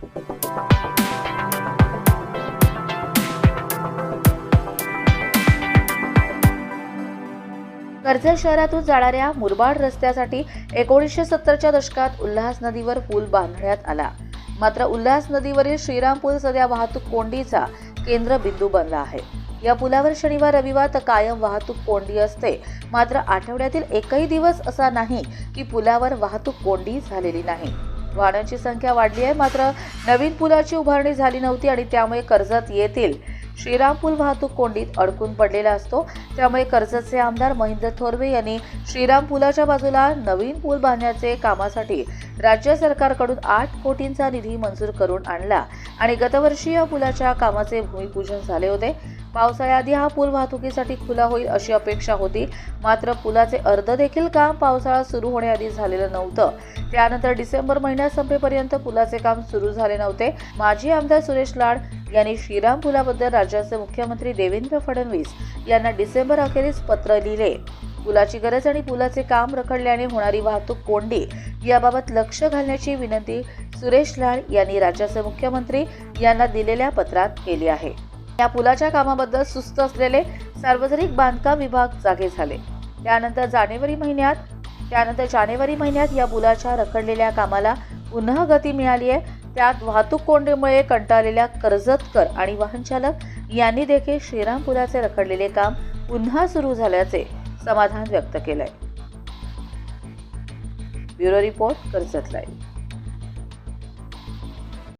कर्जत शहरातून जाणाऱ्या मुरबाड रस्त्यासाठी एकोणीसशे सत्तरच्या दशकात उल्हास नदीवर पूल बांधण्यात आला. मात्र उल्हास नदीवरील श्रीराम पूल सध्या वाहतूक कोंडीचा केंद्रबिंदू बनला आहे. या पुलावर शनिवार रविवार तर कायम वाहतूक कोंडी असते. मात्र आठवड्यातील एकही दिवस असा नाही की पुलावर वाहतूक कोंडी झालेली नाही. वाहनांची संख्या वाढली आहे. मात्र नवीन पुलाची उभारणी झाली नव्हती आणि त्यामुळे कर्जत येथील श्रीराम पूल वाहतूक कोंडीत अडकून पडलेला असतो. त्यामुळे कर्जतचे आमदार महेंद्र थोरवे यांनी श्रीराम पुलाच्या बाजूला नवीन पूल बांधण्याचे कामासाठी राज्य सरकारकडून आठ कोटींचा निधी मंजूर करून आणला आणि गतवर्षी या पुलाच्या कामाचे भूमिपूजन झाले होते. पावसाळ्याआधी हा पूल वाहतुकीसाठी खुला होईल अशी अपेक्षा होती. मात्र पुलाचे अर्ध देखील काम पावसाळा सुरू होण्याआधी झालेलं नव्हतं. त्यानंतर डिसेंबर महिन्यात संपेपर्यंत पुलाचे काम सुरू झाले नव्हते. माजी आमदार सुरेश लाड यांनी श्रीराम पुलाबद्दल राज्याचे मुख्यमंत्री देवेंद्र फडणवीस यांना डिसेंबर अखेरीस पत्र लिहिले. पुलाची गरज आणि पुलाचे काम रखडल्याने होणारी वाहतूक कोंडी याबाबत लक्ष घालण्याची विनंती सुरेश लाड यांनी राज्याचे मुख्यमंत्री यांना दिलेल्या पत्रात केली आहे. या पुलाच्या कामाबद्दल सुस्त असलेले सार्वजनिक बांधकाम विभाग जागे झाले. त्यानंतर जानेवारी महिन्यात त्यानंतर जानेवारी महिन्यात या पुलाच्या रखडलेल्या कामाला पुन्हा गती मिळाली आहे. त्यात वाहतूक कोंडीमुळे कंटाळलेल्या कर्जतकर आणि वाहनचालक यांनी देखील श्रीरामपुराचे रखडलेले काम पुन्हा सुरू झाल्याचे समाधान व्यक्त केलंय. Bureau report Karjat live.